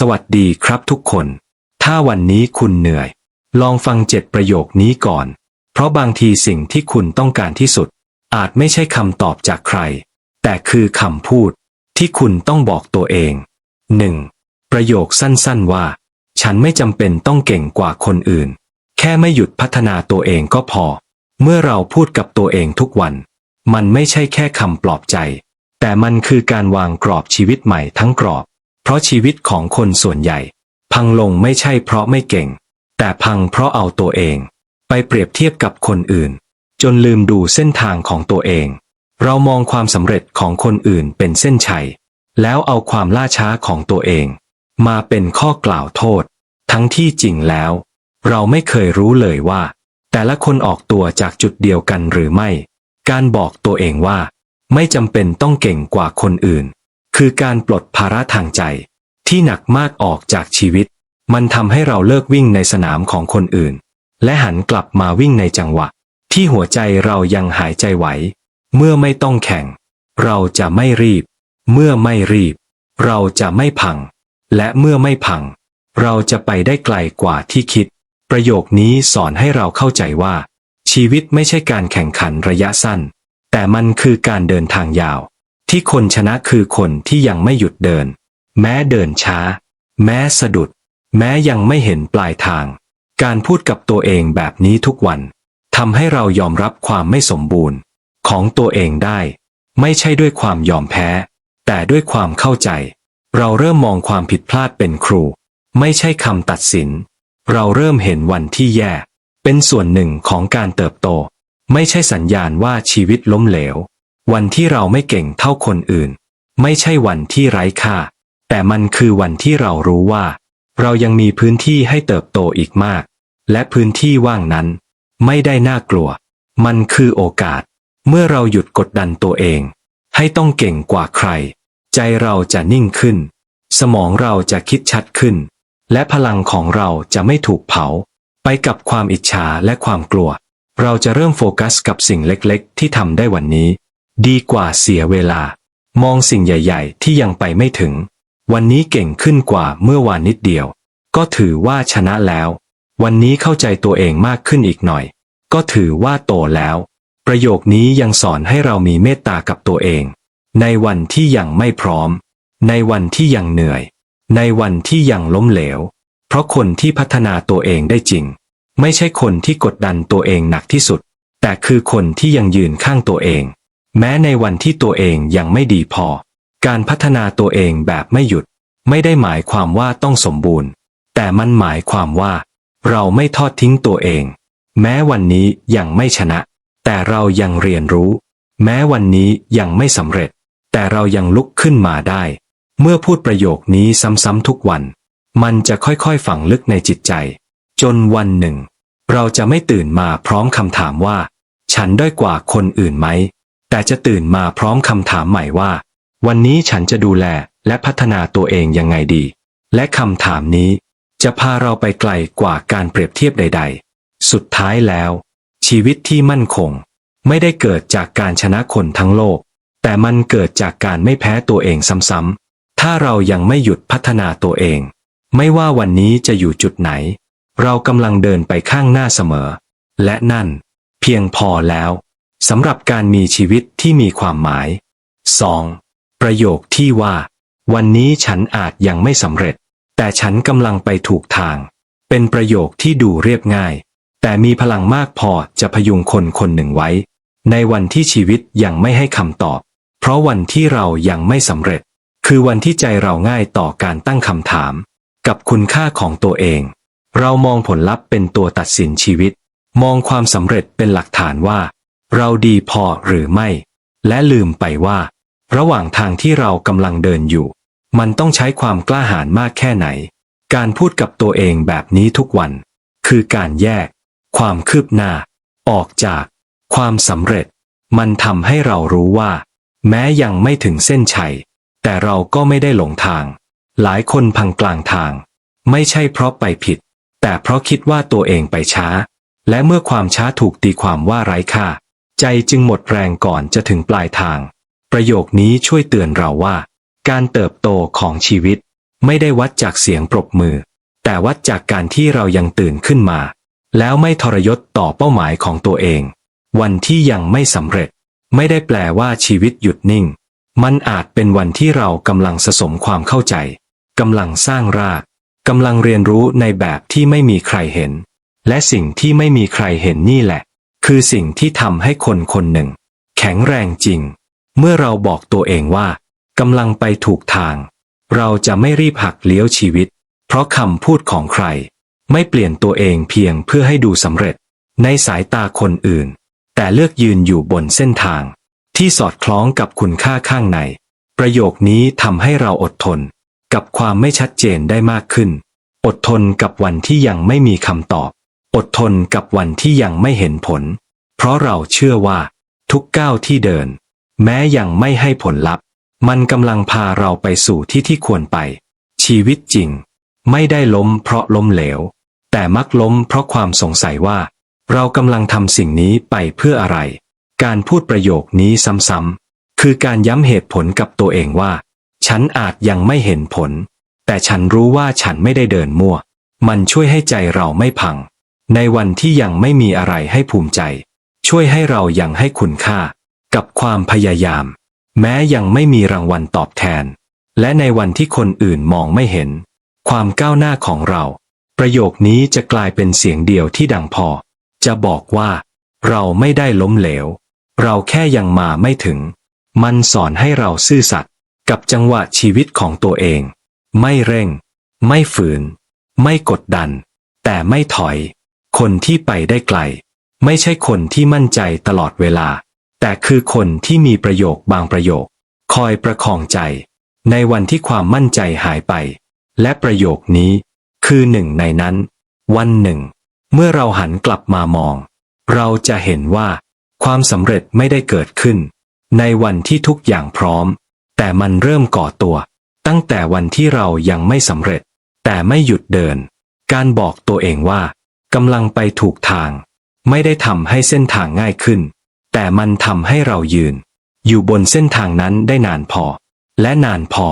สวัสดีครับทุกคน ถ้าวันนี้คุณเหนื่อย ลองฟังเจ็ดประโยคนี้ก่อน เพราะบางทีสิ่งที่คุณต้องการที่สุด อาจไม่ใช่คำตอบจากใคร แต่คือคำพูด ที่คุณต้องบอกตัวเอง 1. ประโยคสั้นๆว่า ฉันไม่จำเป็นต้องเก่งกว่าคนอื่น แค่ไม่หยุดพัฒนาตัวเองก็พอ เมื่อเราพูดกับตัวเองทุกวัน มันไม่ใช่แค่คำปลอบใจ แต่มันคือการวางกรอบชีวิตใหม่ทั้งกรอบ เพราะชีวิตของคนส่วนใหญ่ พังลงไม่ใช่เพราะไม่เก่ง แต่พังเพราะเอาตัวเอง ไปเปรียบเทียบกับคนอื่น จนลืมดูเส้นทางของตัวเอง เรามองความสำเร็จของคนอื่นเป็นเส้นชัย แล้วเอาความล่าช้าของตัวเอง มาเป็นข้อกล่าวโทษ ทั้งที่จริงแล้ว เราไม่เคยรู้เลยว่า แต่ละคนออกตัวจากจุดเดียวกันหรือไม่ การบอกตัวเองว่า ไม่จำเป็นต้องเก่งกว่าคนอื่น คือการปลดภาระทางใจ ที่หนักมากออกจากชีวิต มันทำให้เราเลิกวิ่งในสนามของคนอื่น และหันกลับมาวิ่งในจังหวะ ที่หัวใจเรายังหายใจไหว เมื่อไม่ต้องแข่ง เราจะไม่รีบ เมื่อไม่รีบ เราจะไม่พัง และเมื่อไม่พัง เราจะไปได้ไกลกว่าที่คิด ประโยคนี้สอนให้เราเข้าใจว่า ชีวิตไม่ใช่การแข่งขันระยะสั้น แต่มันคือการเดินทางยาว ที่คนชนะคือคนที่ยังไม่หยุดเดิน แม้เดินช้า แม้สะดุด แม้ยังไม่เห็นปลายทาง การพูดกับตัวเองแบบนี้ทุกวันทำให้เรายอมรับความไม่สมบูรณ์ ของตัวเองได้ ไม่ใช่ด้วยความยอมแพ้ แต่ด้วยความเข้าใจ เราเริ่มมองความผิดพลาดเป็นครู ไม่ใช่คำตัดสิน เราเริ่มเห็นวันที่แย่ เป็นส่วนหนึ่งของการเติบโต ไม่ใช่สัญญาณว่าชีวิตล้มเหลว วันที่เราไม่เก่งเท่าคนอื่น ไม่ใช่วันที่ไร้ค่า แต่มันคือวันที่เรารู้ว่า เรายังมีพื้นที่ให้เติบโตอีกมาก และพื้นที่ว่างนั้น ไม่ได้น่ากลัว มันคือโอกาส เมื่อเราหยุดกดดันตัวเอง ให้ต้องเก่งกว่าใคร ใจเราจะนิ่งขึ้น สมองเราจะคิดชัดขึ้น และพลังของเราจะไม่ถูกเผา ไปกับความอิจฉาและความกลัว เราจะเริ่มโฟกัสกับสิ่งเล็กๆ ที่ทำได้วันนี้ ดีกว่าเสียเวลา มองสิ่งใหญ่ ๆ ที่ยังไปไม่ถึง วันนี้เก่งขึ้นกว่าเมื่อวานนิดเดียว ก็ถือว่าชนะแล้ว วันนี้เข้าใจตัวเองมากขึ้นอีกหน่อย ก็ถือว่าโตแล้ว ประโยคนี้ยังสอนให้เรามีเมตตากับตัวเอง ในวันที่ยังไม่พร้อม ในวันที่ยังเหนื่อย ในวันที่ยังล้มเหลว เพราะคนที่พัฒนาตัวเองได้จริง ไม่ใช่คนที่กดดันตัวเองหนักที่สุด แต่คือคนที่ยังยืนข้างตัวเอง แม้ในวันที่ตัวเองยังไม่ดีพอ การพัฒนาตัวเองแบบไม่หยุด ไม่ได้หมายความว่าต้องสมบูรณ์ แต่มันหมายความว่า เราไม่ทอดทิ้งตัวเอง แม้วันนี้ยังไม่ชนะ แต่เรายังเรียนรู้ แม้วันนี้ยังไม่สำเร็จ แต่เรายังลุกขึ้นมาได้ เมื่อพูดประโยคนี้ซ้ำๆทุกวัน มันจะค่อยๆฝังลึกในจิตใจ จนวันหนึ่ง เราจะไม่ตื่นมาพร้อมคำถามว่า ฉันด้อยกว่าคนอื่นไหม แต่จะตื่นมาพร้อมคำถามใหม่ว่า วันนี้ฉันจะดูแลและพัฒนาตัวเองยังไงดี และคำถามนี้จะพาเราไปไกลกว่าการเปรียบเทียบใด ๆ สุดท้ายแล้ว ชีวิตที่มั่นคง ไม่ได้เกิดจากการชนะคนทั้งโลก แต่มันเกิดจากการไม่แพ้ตัวเองซ้ำๆ ถ้าเรายังไม่หยุดพัฒนาตัวเอง ไม่ว่าวันนี้จะอยู่จุดไหน เรากำลังเดินไปข้างหน้าเสมอ และนั่น เพียงพอแล้ว สำหรับการมีชีวิตที่มีความหมาย 2. ประโยคที่ว่า วันนี้ฉันอาจยังไม่สำเร็จ แต่ฉันกำลังไปถูกทาง เป็นประโยคที่ดูเรียบง่าย แต่มีพลังมากพอจะพยุงคนคนหนึ่งไว้ ในวันที่ชีวิตยังไม่ให้คำตอบ เพราะวันที่เรายังไม่สำเร็จ คือวันที่ใจเราง่ายต่อการตั้งคำถาม กับคุณค่าของตัวเอง เรามองผลลัพธ์เป็นตัวตัดสินชีวิต มองความสำเร็จเป็นหลักฐานว่า เราดีพอหรือไม่ และลืมไปว่า ระหว่างทางที่เรากำลังเดินอยู่ มันต้องใช้ความกล้าหาญมากแค่ไหน การพูดกับตัวเองแบบนี้ทุกวัน คือการแยก ความคืบหน้า ออกจาก ความสำเร็จ มันทำให้เรารู้ว่า แม้ยังไม่ถึงเส้นชัย แต่เราก็ไม่ได้หลงทาง หลายคนพังกลางทาง ไม่ใช่เพราะไปผิด แต่เพราะคิดว่าตัวเองไปช้า และเมื่อความช้าถูกตีความว่าไร้ค่า ใจจึงหมดแรงก่อนจะถึงปลายทาง ประโยคนี้ช่วยเตือนเราว่า การเติบโตของชีวิต ไม่ได้วัดจากเสียงปรบมือ แต่วัดจากการที่เรายังตื่นขึ้นมา แล้วไม่ทรยศต่อเป้าหมายของตัวเอง วันที่ยังไม่สำเร็จ ไม่ได้แปลว่าชีวิตหยุดนิ่ง มันอาจเป็นวันที่เรากำลังสะสมความเข้าใจกำลังสร้างรากกำลังเรียนรู้ในแบบที่ไม่มีใครเห็น และสิ่งที่ไม่มีใครเห็นนี่แหละ คือสิ่งที่ทำให้คนคนหนึ่ง แข็งแรงจริง เมื่อเราบอกตัวเองว่ากำลังไปถูกทาง เราจะไม่รีบหักเลี้ยวชีวิต เพราะคำพูดของใคร ไม่เปลี่ยนตัวเองเพียงเพื่อให้ดูสำเร็จ ในสายตาคนอื่น แต่เลือกยืนอยู่บนเส้นทาง ที่สอดคล้องกับคุณค่าข้างใน ประโยคนี้ทำให้เราอดทน กับความไม่ชัดเจนได้มากขึ้น อดทนกับวันที่ยังไม่มีคำตอบ อดทนกับวันที่ยังไม่เห็นผล เพราะเราเชื่อว่า ทุกก้าวที่เดิน แม้ยังไม่ให้ผลลัพธ์ มันกำลังพาเราไปสู่ที่ที่ควรไป ชีวิตจริง ไม่ได้ล้มเพราะล้มเหลว แต่มักล้มเพราะความสงสัยว่า เรากำลังทำสิ่งนี้ไปเพื่ออะไร การพูดประโยคนี้ซ้ำๆคือการย้ำเหตุผลกับตัวเองว่า ฉันอาจยังไม่เห็นผล แต่ฉันรู้ว่าฉันไม่ได้เดินมั่ว มันช่วยให้ใจเราไม่พัง ในวันที่ยังไม่มีอะไรให้ภูมิใจ ช่วยให้เรายังให้คุณค่า กับความพยายาม แม้ยังไม่มีรางวัลตอบแทน และในวันที่คนอื่นมองไม่เห็น ความก้าวหน้าของเรา ประโยคนี้จะกลายเป็นเสียงเดียวที่ดังพอ จะบอกว่า เราไม่ได้ล้มเหลว เราแค่ยังมาไม่ถึง มันสอนให้เราซื่อสัตย์กับจังหวะชีวิตของตัวเอง ไม่เร่ง ไม่ฝืน ไม่กดดัน แต่ไม่ถอย คนที่ไปได้ไกล ไม่ใช่คนที่มั่นใจตลอดเวลา แต่คือคนที่มีประโยคบางประโยค คอยประคองใจ ในวันที่ความมั่นใจหายไป และประโยคนี้ คือหนึ่งในนั้น วันหนึ่ง เมื่อเราหันกลับมามอง เราจะเห็นว่า ความสำเร็จไม่ได้เกิดขึ้น ในวันที่ทุกอย่างพร้อม แต่มันเริ่มก่อตัว ตั้งแต่วันที่เรายังไม่สำเร็จ แต่ไม่หยุดเดิน การบอกตัวเองว่า กำลังไปถูกทาง ไม่ได้ทำให้เส้นทางง่ายขึ้น แต่มันทำให้เรายืน อยู่บนเส้นทางนั้นได้นานพอ และนานพอ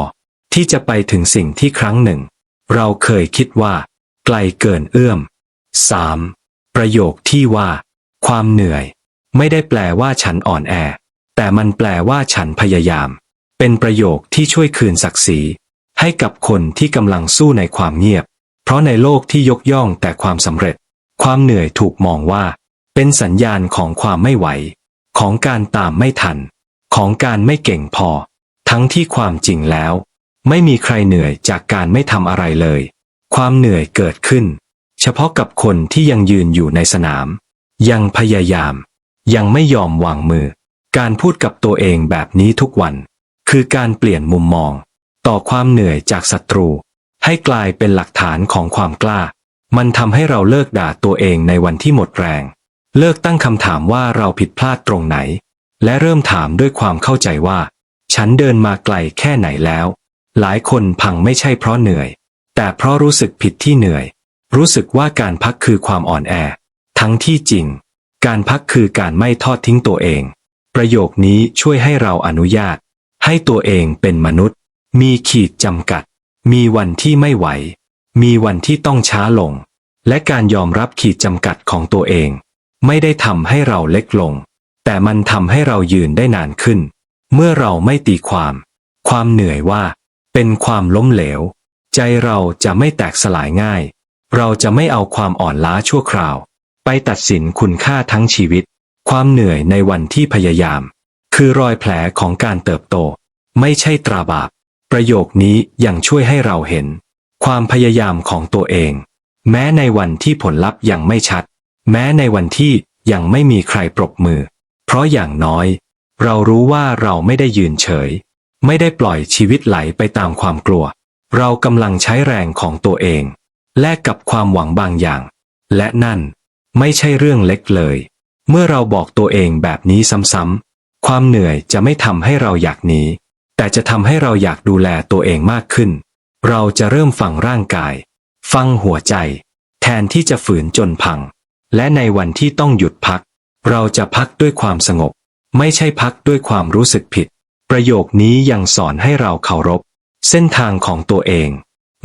ที่จะไปถึงสิ่งที่ครั้งหนึ่ง เราเคยคิดว่า ไกลเกินเอื้อม 3. ประโยคที่ว่า ความเหนื่อย ไม่ได้แปลว่าฉันอ่อนแอ แต่มันแปลว่าฉันพยายาม เป็นประโยคที่ช่วยคืนศักดิ์ศรีให้กับคนที่กำลังสู้ในความเงียบ เพราะในโลกที่ยกย่องแต่ความสำเร็จ ความเหนื่อยถูกมองว่า เป็นสัญญาณของความไม่ไหว ของการตามไม่ทัน ของการไม่เก่งพอ ทั้งที่ความจริงแล้ว ไม่มีใครเหนื่อยจากการไม่ทำอะไรเลย ความเหนื่อยเกิดขึ้น เฉพาะกับคนที่ยังยืนอยู่ในสนาม ยังพยายาม ยังไม่ยอมวางมือ การพูดกับตัวเองแบบนี้ทุกวัน คือการเปลี่ยนมุมมอง ต่อความเหนื่อยจากศัตรู ให้กลายเป็นหลักฐานของความกล้า มันทำให้เราเลิกด่าตัวเองในวันที่หมดแรง เลิกตั้งคำถามว่าเราผิดพลาดตรงไหน และเริ่มถามด้วยความเข้าใจว่า ฉันเดินมาไกลแค่ไหนแล้ว หลายคนพังไม่ใช่เพราะเหนื่อย แต่เพราะรู้สึกผิดที่เหนื่อย รู้สึกว่าการพักคือความอ่อนแอ ทั้งที่จริง การพักคือการไม่ทอดทิ้งตัวเอง ประโยคนี้ช่วยให้เราอนุญาต ให้ตัวเองเป็นมนุษย์ มีขีดจำกัด มีวันที่ไม่ไหว มีวันที่ต้องช้าลง และการยอมรับขีดจำกัดของตัวเอง ไม่ได้ทำให้เราเล็กลง แต่มันทำให้เรายืนได้นานขึ้น เมื่อเราไม่ตีความ ความเหนื่อยว่า เป็นความล้มเหลว ใจเราจะไม่แตกสลายง่าย เราจะไม่เอาความอ่อนล้าชั่วคราว ไปตัดสินคุณค่าทั้งชีวิต ความเหนื่อยในวันที่พยายาม คือรอยแผลของการเติบโต ไม่ใช่ตราบาปประโยคนี้ยังช่วยให้เราเห็น ความพยายามของตัวเอง แม้ในวันที่ผลลัพธ์ยังไม่ชัด แม้ในวันที่ยังไม่มีใครปรบมือ เพราะอย่างน้อย เรารู้ว่าเราไม่ได้ยืนเฉย ไม่ได้ปล่อยชีวิตไหลไปตามความกลัว เรากำลังใช้แรงของตัวเอง แลกกับความหวังบางอย่าง และนั่นไม่ใช่เรื่องเล็กเลย เมื่อเราบอกตัวเองแบบนี้ซ้ำๆ ความเหนื่อยจะไม่ทำให้เราอยากหนีแต่จะทำให้เราอยากดูแลตัวเองมากขึ้น เราจะเริ่มฟังร่างกาย ฟังหัวใจ แทนที่จะฝืนจนพัง และในวันที่ต้องหยุดพัก เราจะพักด้วยความสงบ ไม่ใช่พักด้วยความรู้สึกผิด ประโยคนี้ยังสอนให้เราเคารพ เส้นทางของตัวเอง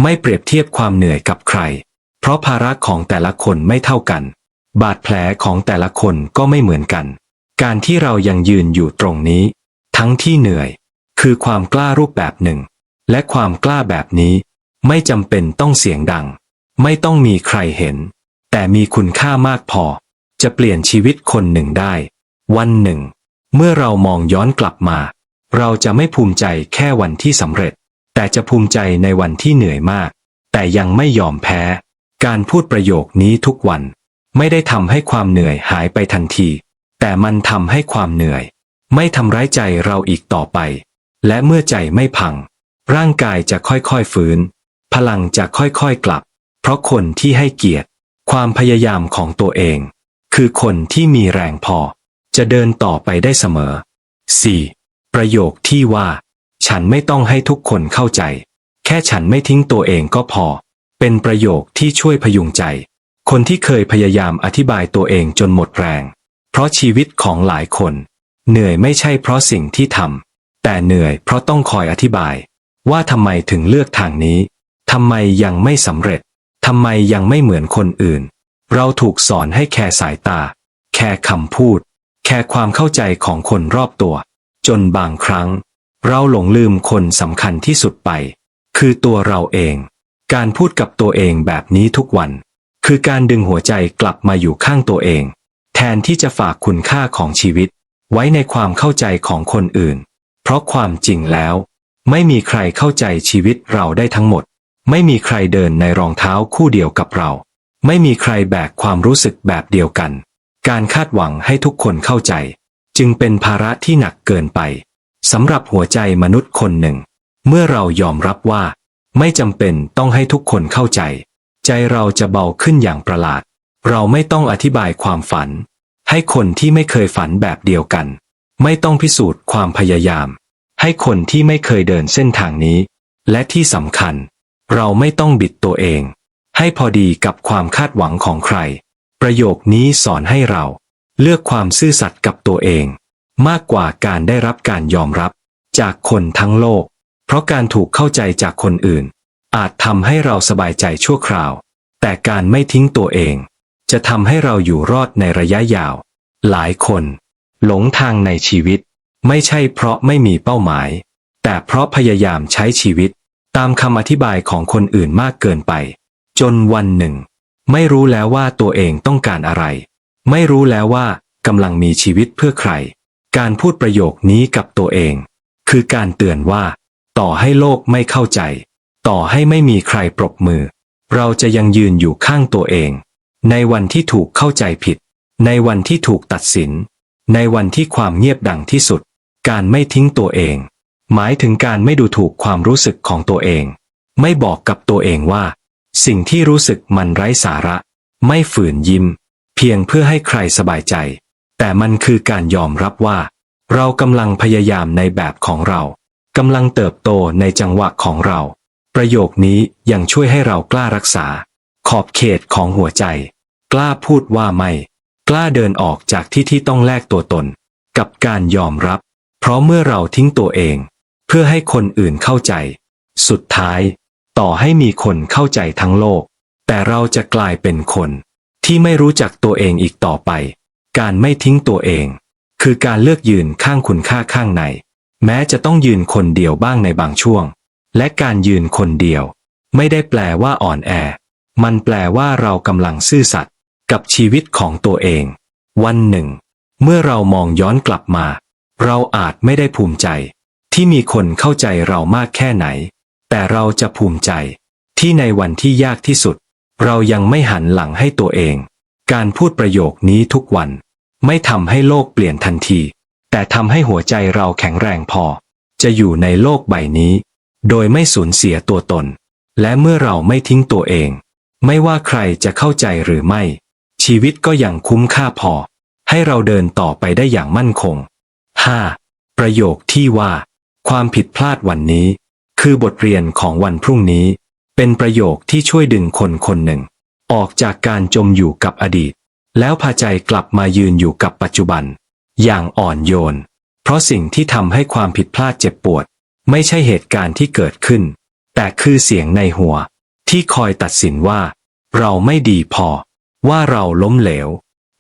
ไม่เปรียบเทียบความเหนื่อยกับใคร เพราะภาระของแต่ละคนไม่เท่ากัน บาดแผลของแต่ละคนก็ไม่เหมือนกัน การที่เรายังยืนอยู่ตรงนี้ ทั้งที่เหนื่อย คือความกล้ารูปแบบหนึ่ง และความกล้าแบบนี้ ไม่จำเป็นต้องเสียงดัง ไม่ต้องมีใครเห็น แต่มีคุณค่ามากพอ จะเปลี่ยนชีวิตคนหนึ่งได้ วันหนึ่ง เมื่อเรามองย้อนกลับมา เราจะไม่ภูมิใจแค่วันที่สำเร็จ แต่จะภูมิใจในวันที่เหนื่อยมาก แต่ยังไม่ยอมแพ้ การพูดประโยคนี้ทุกวัน ไม่ได้ทำให้ความเหนื่อยหายไปทันที แต่มันทำให้ความเหนื่อย ไม่ทำร้ายใจเราอีกต่อไป และเมื่อใจไม่พัง ร่างกายจะค่อยๆฟื้น พลังจะค่อยๆกลับ เพราะคนที่ให้เกียรติ ความพยายามของตัวเอง คือคนที่มีแรงพอ จะเดินต่อไปได้เสมอ 4. ประโยคที่ว่า ฉันไม่ต้องให้ทุกคนเข้าใจ แค่ฉันไม่ทิ้งตัวเองก็พอ เป็นประโยคที่ช่วยพยุงใจ คนที่เคยพยายามอธิบายตัวเองจนหมดแรง เพราะชีวิตของหลายคน เหนื่อยไม่ใช่เพราะสิ่งที่ทำแต่เหนื่อยเพราะต้องคอยอธิบาย ว่าทำไมถึงเลือกทางนี้ ทำไมยังไม่สำเร็จ ทำไมยังไม่เหมือนคนอื่น เราถูกสอนให้แคร์สายตา แคร์คำพูด แคร์ความเข้าใจของคนรอบตัว จนบางครั้ง เราหลงลืมคนสำคัญที่สุดไป คือตัวเราเอง การพูดกับตัวเองแบบนี้ทุกวัน คือการดึงหัวใจกลับมาอยู่ข้างตัวเอง แทนที่จะฝากคุณค่าของชีวิต ไว้ในความเข้าใจของคนอื่น เพราะความจริงแล้ว ไม่มีใครเข้าใจชีวิตเราได้ทั้งหมด ไม่มีใครเดินในรองเท้าคู่เดียวกับเรา ไม่มีใครแบกความรู้สึกแบบเดียวกัน การคาดหวังให้ทุกคนเข้าใจ จึงเป็นภาระที่หนักเกินไปสำหรับหัวใจมนุษย์คนหนึ่ง เมื่อเรายอมรับว่า ไม่จำเป็นต้องให้ทุกคนเข้าใจ ใจเราจะเบาขึ้นอย่างประหลาด เราไม่ต้องอธิบายความฝัน ให้คนที่ไม่เคยฝันแบบเดียวกัน ไม่ต้องพิสูจน์ความพยายาม ให้คนที่ไม่เคยเดินเส้นทางนี้ และที่สำคัญ เราไม่ต้องบิดตัวเอง ให้พอดีกับความคาดหวังของใคร ประโยคนี้สอนให้เรา เลือกความซื่อสัตย์กับตัวเอง มากกว่าการได้รับการยอมรับ จากคนทั้งโลก เพราะการถูกเข้าใจจากคนอื่น อาจทำให้เราสบายใจชั่วคราว แต่การไม่ทิ้งตัวเอง จะทำให้เราอยู่รอดในระยะยาว หลายคน หลงทางในชีวิต ไม่ใช่เพราะไม่มีเป้าหมาย แต่เพราะพยายามใช้ชีวิต ตามคำอธิบายของคนอื่นมากเกินไป จนวันหนึ่ง ไม่รู้แล้วว่าตัวเองต้องการอะไร ไม่รู้แล้วว่ากำลังมีชีวิตเพื่อใคร การพูดประโยคนี้กับตัวเอง คือการเตือนว่า ต่อให้โลกไม่เข้าใจ ต่อให้ไม่มีใครปรบมือ เราจะยังยืนอยู่ข้างตัวเอง ในวันที่ถูกเข้าใจผิด ในวันที่ถูกตัดสิน ในวันที่ความเงียบดังที่สุด การไม่ทิ้งตัวเอง หมายถึงการไม่ดูถูกความรู้สึกของตัวเอง ไม่บอกกับตัวเองว่า สิ่งที่รู้สึกมันไร้สาระ ไม่ฝืนยิ้ม เพียงเพื่อให้ใครสบายใจ แต่มันคือการยอมรับว่า เรากำลังพยายามในแบบของเรากำลังเติบโตในจังหวะของเรา ประโยคนี้ยังช่วยให้เรากล้ารักษา ขอบเขตของหัวใจ กล้าพูดว่าไม่ กล้าเดินออกจากที่ที่ต้องแลกตัวตน กับการยอมรับ เพราะเมื่อเราทิ้งตัวเอง พื่อให้คนอื่นเข้าใจ สุดท้าย ต่อให้มีคนเข้าใจทั้งโลก แต่เราจะกลายเป็นคน ที่ไม่รู้จักตัวเองอีกต่อไป การไม่ทิ้งตัวเอง คือการเลือกยืนข้างคุณค่าข้างใน แม้จะต้องยืนคนเดียวบ้างในบางช่วง และการยืนคนเดียว ไม่ได้แปลว่าอ่อนแอ มันแปลว่าเรากำลังซื่อสัตย์กับชีวิตของตัวเอง วันหนึ่ง เมื่อเรามองย้อนกลับมา เราอาจไม่ได้ภูมิใจ ที่มีคนเข้าใจเรามากแค่ไหน แต่เราจะภูมิใจที่ในวันที่ยากที่สุด เรายังไม่หันหลังให้ตัวเอง การพูดประโยคนี้ทุกวัน ไม่ทำให้โลกเปลี่ยนทันที แต่ทำให้หัวใจเราแข็งแรงพอ จะอยู่ในโลกใบนี้ โดยไม่สูญเสียตัวตน และเมื่อเราไม่ทิ้งตัวเอง ไม่ว่าใครจะเข้าใจหรือไม่ ชีวิตก็ยังคุ้มค่าพอ ให้เราเดินต่อไปได้อย่างมั่นคง 5. ประโยคที่ว่า ความผิดพลาดวันนี้ คือบทเรียนของวันพรุ่งนี้ เป็นประโยคที่ช่วยดึงคนคนหนึ่ง ออกจากการจมอยู่กับอดีต แล้วพาใจกลับมายืนอยู่กับปัจจุบัน อย่างอ่อนโยน เพราะสิ่งที่ทำให้ความผิดพลาดเจ็บปวด ไม่ใช่เหตุการณ์ที่เกิดขึ้น แต่แต่คือเสียงในหัว ที่คอยตัดสินว่า เราไม่ดีพอ ว่าเราล้มเหลว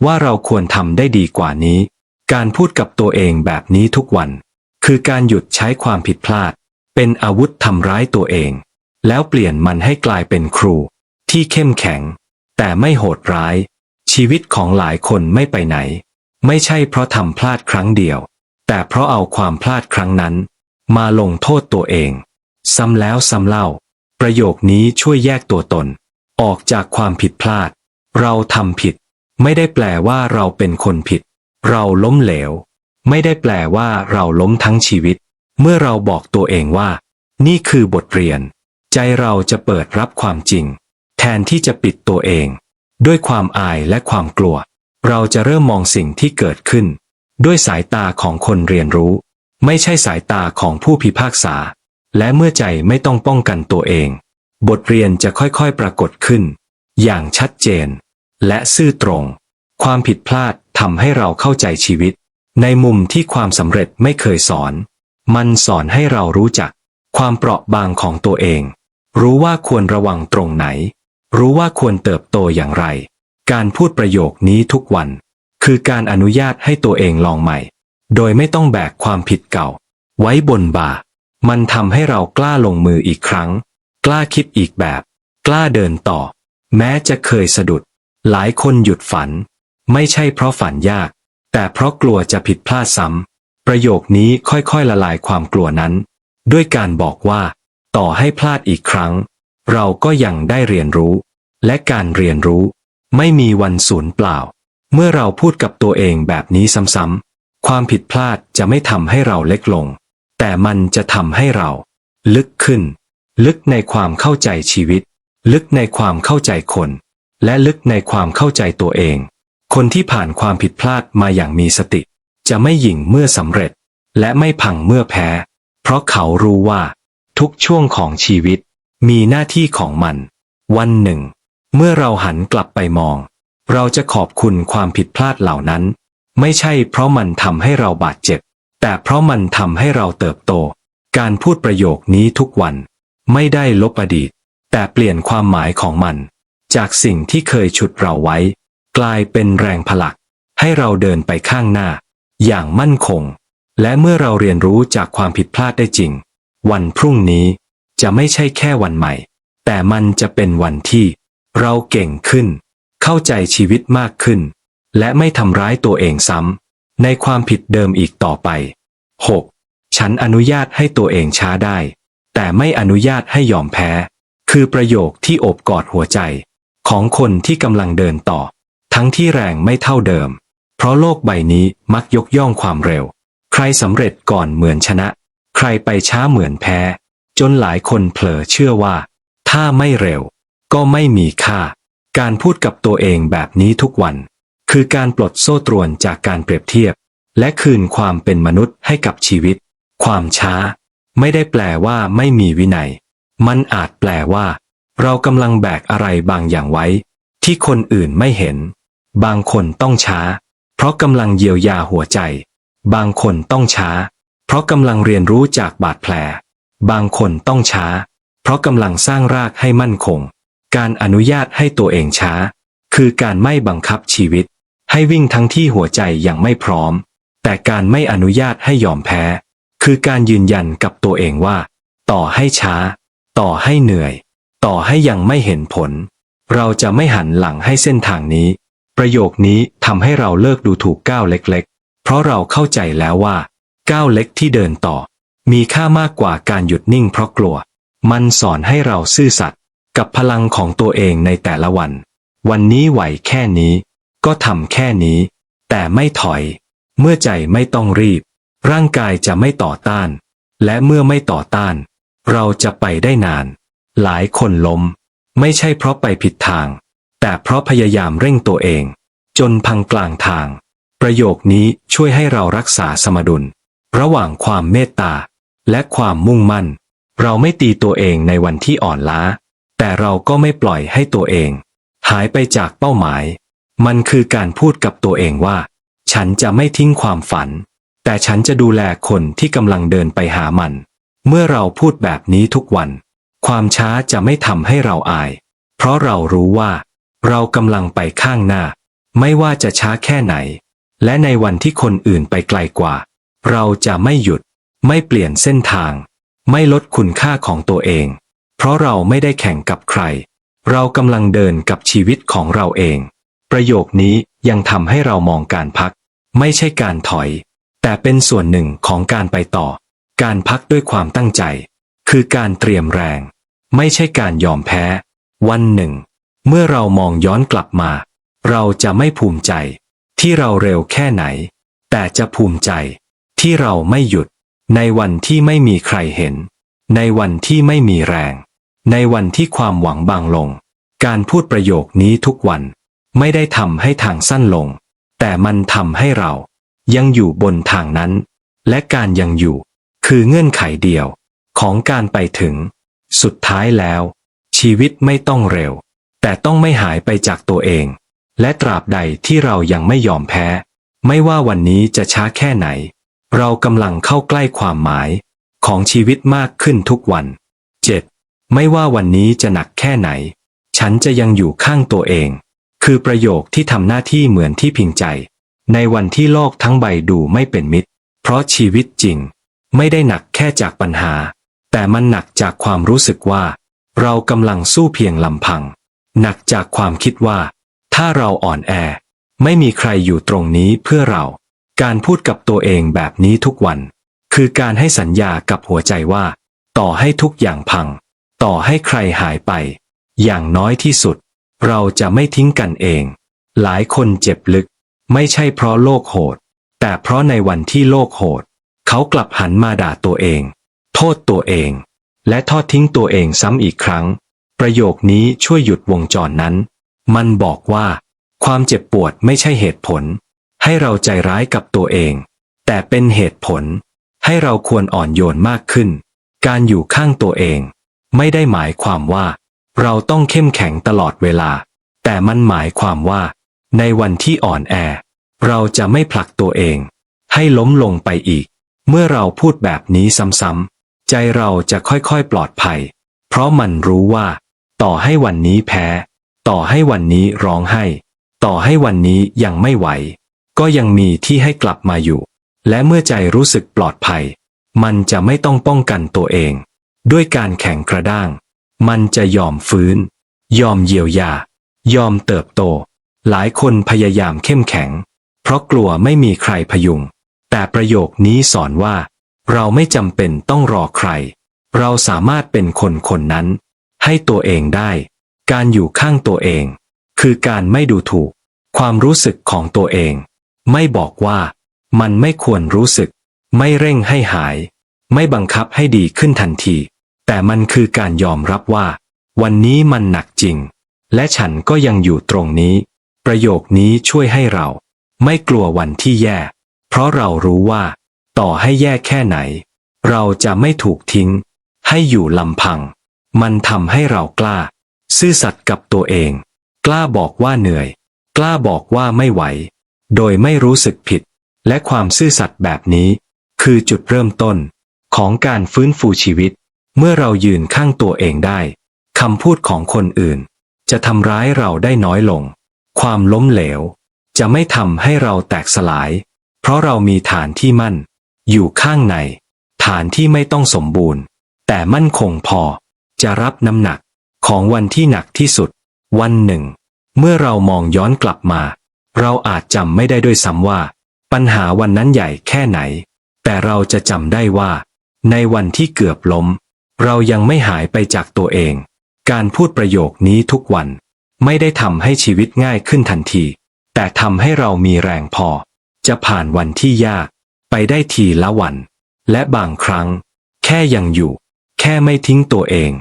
ว่าเราควรทำได้ดีกว่านี้ การพูดกับตัวเองแบบนี้ทุกวัน คือการหยุดใช้ความผิดพลาด เป็นอาวุธทำร้ายตัวเอง แล้วเปลี่ยนมันให้กลายเป็นครู ที่เข้มแข็ง แต่ไม่โหดร้าย ชีวิตของหลายคนไม่ไปไหน ไม่ใช่เพราะทำพลาดครั้งเดียว แต่เพราะเอาความพลาดครั้งนั้น มาลงโทษตัวเอง ซ้ำแล้วซ้ำเล่า ประโยคนี้ช่วยแยกตัวตน ออกจากความผิดพลาด เราทำผิด ไม่ได้แปลว่าเราเป็นคนผิด เราล้มเหลว ไม่ได้แปลว่าเราล้มทั้งชีวิต เมื่อเราบอกตัวเองว่า นี่คือบทเรียน ใจเราจะเปิดรับความจริง แทนที่จะปิดตัวเอง ด้วยความอายและความกลัว เราจะเริ่มมองสิ่งที่เกิดขึ้น ด้วยสายตาของคนเรียนรู้ ไม่ใช่สายตาของผู้พิพากษา และเมื่อใจไม่ต้องป้องกันตัวเอง บทเรียนจะค่อยๆปรากฏขึ้น อย่างชัดเจน และซื่อตรง ความผิดพลาดทำให้เราเข้าใจชีวิต ในมุมที่ความสำเร็จไม่เคยสอน มันสอนให้เรารู้จัก ความเปราะบางของตัวเอง รู้ว่าควรระวังตรงไหน รู้ว่าควรเติบโตอย่างไร การพูดประโยคนี้ทุกวัน คือการอนุญาตให้ตัวเองลองใหม่ โดยไม่ต้องแบกความผิดเก่า ไว้บนบ่า มันทำให้เรากล้าลงมืออีกครั้ง กล้าคิดอีกแบบ กล้าเดินต่อ แม้จะเคยสะดุด หลายคนหยุดฝัน ไม่ใช่เพราะฝันยาก แต่เพราะกลัวจะผิดพลาดซ้ำประโยคนี้ค่อยๆละลายความกลัวนั้น ด้วยการบอกว่า ต่อให้พลาดอีกครั้ง เราก็ยังได้เรียนรู้ และการเรียนรู้ ไม่มีวันสูญเปล่า เมื่อเราพูดกับตัวเองแบบนี้ซ้ำๆความผิดพลาดจะไม่ทำให้เราเล็กลง แต่มันจะทำให้เรา ลึกขึ้น ลึกในความเข้าใจชีวิต ลึกในความเข้าใจคน และลึกในความเข้าใจตัวเอง คนที่ผ่านความผิดพลาดมาอย่างมีสติ จะไม่หยิ่งเมื่อสำเร็จ และไม่พังเมื่อแพ้ เพราะเขารู้ว่า ทุกช่วงของชีวิต มีหน้าที่ของมัน วันหนึ่ง เมื่อเราหันกลับไปมอง เราจะขอบคุณความผิดพลาดเหล่านั้น ไม่ใช่เพราะมันทำให้เราบาดเจ็บ แต่เพราะมันทำให้เราเติบโต การพูดประโยคนี้ทุกวัน ไม่ได้ลบอดีต แต่เปลี่ยนความหมายของมัน จากสิ่งที่เคยฉุดเราไว้ กลายเป็นแรงผลัก ให้เราเดินไปข้างหน้า อย่างมั่นคง และเมื่อเราเรียนรู้จากความผิดพลาดได้จริง วันพรุ่งนี้จะไม่ใช่แค่วันใหม่ แต่มันจะเป็นวันที่ เราเก่งขึ้น เข้าใจชีวิตมากขึ้น และไม่ทำร้ายตัวเองซ้ำในความผิดเดิมอีกต่อไป 6. ฉันอนุญาตให้ตัวเองช้าได้ แต่ไม่อนุญาตให้ยอมแพ้ คือประโยคที่โอบกอดหัวใจ ของคนที่กำลังเดินต่อ ทั้งที่แรงไม่เท่าเดิม เพราะโลกใบนี้มักยกย่องความเร็ว ใครสำเร็จก่อนเหมือนชนะ ใครไปช้าเหมือนแพ้ จนหลายคนเผลอเชื่อว่า ถ้าไม่เร็ว ก็ไม่มีค่า การพูดกับตัวเองแบบนี้ทุกวัน คือการปลดโซ่ตรวนจากการเปรียบเทียบ และคืนความเป็นมนุษย์ให้กับชีวิต ความช้า ไม่ได้แปลว่าไม่มีวินัย มันอาจแปลว่า เรากำลังแบกอะไรบางอย่างไว้ ที่คนอื่นไม่เห็น บางคนต้องช้า เพราะกำลังเยียวยาหัวใจ บางคนต้องช้า เพราะกำลังเรียนรู้จากบาดแผล บางคนต้องช้า เพราะกำลังสร้างรากให้มั่นคง การอนุญาตให้ตัวเองช้า คือการไม่บังคับชีวิต ให้วิ่งทั้งที่หัวใจยังไม่พร้อม แต่การไม่อนุญาตให้ยอมแพ้ คือการยืนยันกับตัวเองว่า ต่อให้ช้า ต่อให้เหนื่อย ต่อให้ยังไม่เห็นผล เราจะไม่หันหลังให้เส้นทางนี้ ประโยคนี้ทำให้เราเลิกดูถูกก้าวเล็กๆ เพราะเราเข้าใจแล้วว่า ก้าวเล็กที่เดินต่อ มีค่ามากกว่าการหยุดนิ่งเพราะกลัว มันสอนให้เราซื่อสัตย์กับพลังของตัวเองในแต่ละวัน วันนี้ไหวแค่นี้ ก็ทำแค่นี้ แต่ไม่ถอย เมื่อใจไม่ต้องรีบ ร่างกายจะไม่ต่อต้าน และเมื่อไม่ต่อต้าน เราจะไปได้นาน หลายคนล้ม ไม่ใช่เพราะไปผิดทาง แต่เพราะพยายามเร่งตัวเอง จนพังกลางทาง ประโยคนี้ช่วยให้เรารักษาสมดุล ระหว่างความเมตตา และความมุ่งมั่น เราไม่ตีตัวเองในวันที่อ่อนล้า แต่เราก็ไม่ปล่อยให้ตัวเอง หายไปจากเป้าหมาย มันคือการพูดกับตัวเองว่า ฉันจะไม่ทิ้งความฝัน แต่ฉันจะดูแลคนที่กำลังเดินไปหามัน เมื่อเราพูดแบบนี้ทุกวัน ความช้าจะไม่ทำให้เราอาย เพราะเรารู้ว่า เรากำลังไปข้างหน้า ไม่ว่าจะช้าแค่ไหน และในวันที่คนอื่นไปไกลกว่า เราจะไม่หยุด ไม่เปลี่ยนเส้นทาง ไม่ลดคุณค่าของตัวเอง เพราะเราไม่ได้แข่งกับใคร เรากำลังเดินกับชีวิตของเราเอง ประโยคนี้ยังทำให้เรามองการพัก ไม่ใช่การถอย แต่เป็นส่วนหนึ่งของการไปต่อ การพักด้วยความตั้งใจ คือการเตรียมแรง ไม่ใช่การยอมแพ้ วันหนึ่ง เมื่อเรามองย้อนกลับมา เราจะไม่ภูมิใจ ที่เราเร็วแค่ไหน แต่จะภูมิใจ ที่เราไม่หยุด ในวันที่ไม่มีใครเห็น ในวันที่ไม่มีแรง ในวันที่ความหวังบางลง การพูดประโยคนี้ทุกวัน ไม่ได้ทำให้ทางสั้นลง แต่มันทำให้เรา ยังอยู่บนทางนั้น และการยังอยู่ คือเงื่อนไขเดียว ของการไปถึง สุดท้ายแล้ว ชีวิตไม่ต้องเร็ว แต่ต้องไม่หายไปจากตัวเอง และตราบใดที่เรายังไม่ยอมแพ้ ไม่ว่าวันนี้จะช้าแค่ไหน เรากำลังเข้าใกล้ความหมาย ของชีวิตมากขึ้นทุกวัน 7. ไม่ว่าวันนี้จะหนักแค่ไหน ฉันจะยังอยู่ข้างตัวเอง คือประโยคที่ทำหน้าที่เหมือนที่พิงใจ ในวันที่โลกทั้งใบดูไม่เป็นมิตร เพราะชีวิตจริง ไม่ได้หนักแค่จากปัญหา แต่มันหนักจากความรู้สึกว่า เรากำลังสู้เพียงลำพัง หนักจากความคิดว่า ถ้าเราอ่อนแอ ไม่มีใครอยู่ตรงนี้เพื่อเรา การพูดกับตัวเองแบบนี้ทุกวัน คือการให้สัญญากับหัวใจว่า ต่อให้ทุกอย่างพัง ต่อให้ใครหายไป อย่างน้อยที่สุด เราจะไม่ทิ้งกันเอง หลายคนเจ็บลึก ไม่ใช่เพราะโลกโหด แต่เพราะในวันที่โลกโหด เขากลับหันมาด่าตัวเอง โทษตัวเอง และทอดทิ้งตัวเองซ้ำอีกครั้ง ประโยคนี้ช่วยหยุดวงจรนั้น มันบอกว่า ความเจ็บปวดไม่ใช่เหตุผล ให้เราใจร้ายกับตัวเอง แต่เป็นเหตุผล ให้เราควรอ่อนโยนมากขึ้น การอยู่ข้างตัวเอง ไม่ได้หมายความว่า เราต้องเข้มแข็งตลอดเวลา แต่มันหมายความว่า ในวันที่อ่อนแอ เราจะไม่ผลักตัวเอง ให้ล้มลงไปอีก เมื่อเราพูดแบบนี้ซ้ำๆใจเราจะค่อยๆปลอดภัย เพราะมันรู้ว่า ต่อให้วันนี้แพ้ ต่อให้วันนี้ร้องไห้ ต่อให้วันนี้ยังไม่ไหว ก็ยังมีที่ให้กลับมาอยู่ และเมื่อใจรู้สึกปลอดภัย มันจะไม่ต้องป้องกันตัวเอง ด้วยการแข่งกระด้าง มันจะยอมฟื้น ยอมเยียวยา ยอมเติบโต หลายคนพยายามเข้มแข็ง เพราะกลัวไม่มีใครพยุง แต่ประโยคนี้สอนว่า เราไม่จำเป็นต้องรอใคร เราสามารถเป็นคนคนนั้น ให้ตัวเองได้ การอยู่ข้างตัวเอง คือการไม่ดูถูก ความรู้สึกของตัวเอง ไม่บอกว่า มันไม่ควรรู้สึก ไม่เร่งให้หาย ไม่บังคับให้ดีขึ้นทันที แต่มันคือการยอมรับว่า วันนี้มันหนักจริง และฉันก็ยังอยู่ตรงนี้ ประโยคนี้ช่วยให้เรา ไม่กลัววันที่แย่ เพราะเรารู้ว่า ต่อให้แย่แค่ไหน เราจะไม่ถูกทิ้ง ให้อยู่ลำพัง มันทำให้เรากล้า ซื่อสัตย์กับตัวเอง กล้าบอกว่าเหนื่อย กล้าบอกว่าไม่ไหว โดยไม่รู้สึกผิด และความซื่อสัตย์แบบนี้ คือจุดเริ่มต้น ของการฟื้นฟูชีวิต เมื่อเรายืนข้างตัวเองได้คำพูดของคนอื่น จะทำร้ายเราได้น้อยลง ความล้มเหลว จะไม่ทำให้เราแตกสลาย เพราะเรามีฐานที่มั่น อยู่ข้างใน ฐานที่ไม่ต้องสมบูรณ์ แต่มั่นคงพอ จะรับน้ำหนักของวันที่หนักที่สุด วันหนึ่ง เมื่อเรามองย้อนกลับมา เราอาจจำไม่ได้ด้วยซ้ำว่า ปัญหาวันนั้นใหญ่แค่ไหน แต่เราจะจำได้ว่า ในวันที่เกือบล้ม เรายังไม่หายไปจากตัวเอง การพูดประโยคนี้ทุกวัน ไม่ได้ทำให้ชีวิตง่ายขึ้นทันที แต่ทำให้เรามีแรงพอ จะผ่านวันที่ยาก ไปได้ทีละวัน และบางครั้ง แค่ยังอยู่ แค่ไม่ทิ้งตัวเอง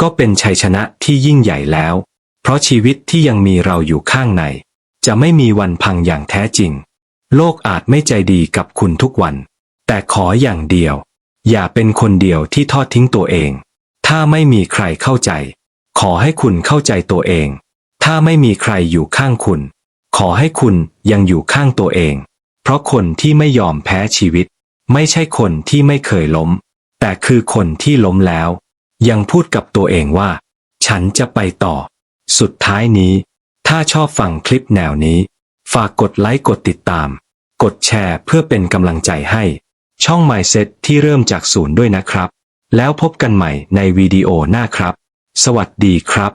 ก็เป็นชัยชนะที่ยิ่งใหญ่แล้ว เพราะชีวิตที่ยังมีเราอยู่ข้างใน จะไม่มีวันพังอย่างแท้จริง โลกอาจไม่ใจดีกับคุณทุกวัน แต่ขออย่างเดียว อย่าเป็นคนเดียวที่ทอดทิ้งตัวเอง ถ้าไม่มีใครเข้าใจ ขอให้คุณเข้าใจตัวเอง ถ้าไม่มีใครอยู่ข้างคุณ ขอให้คุณยังอยู่ข้างตัวเอง เพราะคนที่ไม่ยอมแพ้ชีวิต ไม่ใช่คนที่ไม่เคยล้ม แต่คือคนที่ล้มแล้ว ยังพูดกับตัวเองว่า ฉันจะไปต่อ สุดท้ายนี้ ถ้าชอบฟังคลิปแนวนี้ ฝากกดไลค์กดติดตาม กดแชร์เพื่อเป็นกำลังใจให้ ช่อง Mindset ที่เริ่มจากศูนย์ด้วยนะครับ แล้วพบกันใหม่ในวิดีโอหน้าครับ สวัสดีครับ